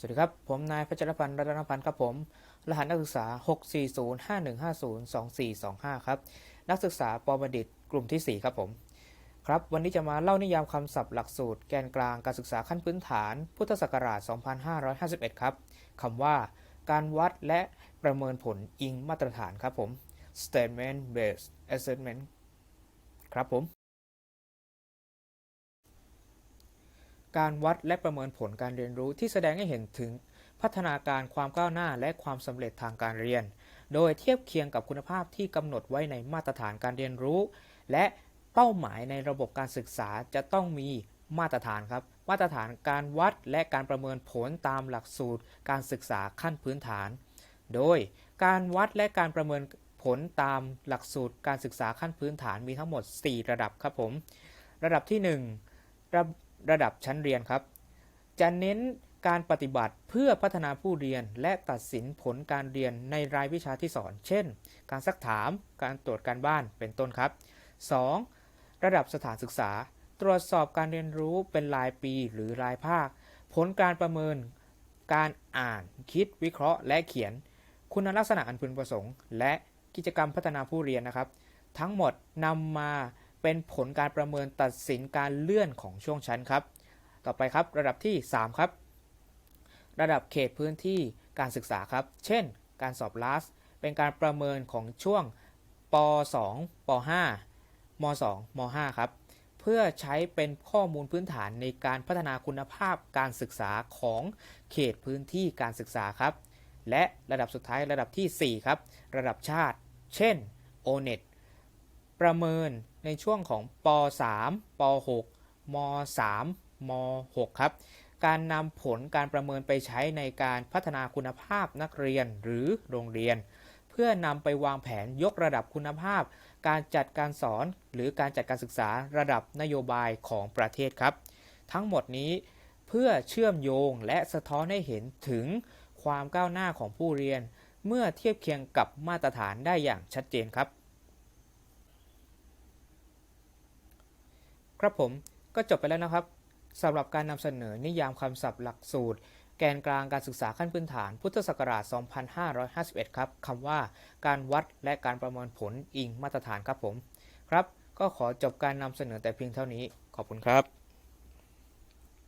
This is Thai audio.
สวัสดีครับ ผมนายพัชรพันธ์รัตนพันธ์ครับผม รหัสนักศึกษา 64051502425 ครับ นักศึกษาปบัณฑิตกลุ่มที่ 4 ครับผม ครับ วันนี้จะมาเล่านิยามคำศัพท์หลักสูตรแกนกลางการศึกษาขั้นพื้นฐาน พุทธศักราช 2551 ครับ คำว่า การวัดและประเมินผลอิงมาตรฐานครับผม statement based assessment ครับผม การวัดและประเมินผลการเรียนรู้ที่แสดงให้เห็นถึงพัฒนาการความก้าวหน้าและความสำเร็จทางการเรียน โดยเทียบเคียงกับคุณภาพที่กำหนดไว้ในมาตรฐานการเรียนรู้ และเป้าหมายในระบบการศึกษาจะต้องมีมาตรฐานครับ มาตรฐานการวัดและการประเมินผลตามหลักสูตร การศึกษาขั้นพื้นฐาน โดยการวัดและการประเมินผลตามหลักสูตรการศึกษาขั้นพื้นฐานมีทั้งหมด 4 ระดับครับผม ระดับที่ 1 ระดับชั้นเรียนครับ จะเน้นการปฏิบัติเพื่อพัฒนาผู้เรียนและตัดสินผลการเรียนในรายวิชาที่สอน เช่น การซักถาม การตรวจการบ้านเป็นต้นครับ 2. ระดับสถานศึกษา ตรวจสอบการเรียนรู้เป็นรายปีหรือรายภาค ผลการประเมิน การอ่าน คิด วิเคราะห์ และเขียน คุณลักษณะอันพึงประสงค์ และกิจกรรมพัฒนาผู้เรียนนะครับ ทั้งหมดนำมา เป็นผลการประเมินตัดสินการเลื่อนของช่วงชั้นครับ ต่อไปครับระดับที่ 3 ครับ ระดับเขตพื้นที่การศึกษาครับ เช่น การสอบลาส เป็นการประเมินของช่วงป 2 ป 5 ม 2 ม 5 ครับเพื่อใช้เป็นข้อมูลพื้นฐานในการพัฒนาคุณภาพการศึกษาของเขตพื้นที่การศึกษาครับ และระดับสุดท้ายระดับที่ 4 ครับ ระดับชาติ เช่น ONET ประเมิน ในช่วงของป 3 ป 6 ม 3 ม 6 ครับ การนำผลการประเมินไปใช้ในการพัฒนาคุณภาพนักเรียนหรือโรงเรียน เพื่อนำไปวางแผนยกระดับคุณภาพ การจัดการสอนหรือการจัดการศึกษาระดับนโยบายของประเทศครับ ทั้งหมดนี้เพื่อเชื่อมโยงและสะท้อนให้เห็นถึงความก้าวหน้าของผู้เรียน เมื่อเทียบเคียงกับมาตรฐานได้อย่างชัดเจนครับ ครับผมก็จบไปแล้วนะครับสำหรับการนำเสนอนิยามคำศัพท์หลักสูตร แกนกลางการศึกษาขั้นพื้นฐาน พุทธศักราช 2551 ครับคำว่าการวัดและการประเมินผลอิงมาตรฐานครับผม ครับ ก็ขอจบการนำเสนอแต่เพียงเท่านี้ ขอบคุณครับ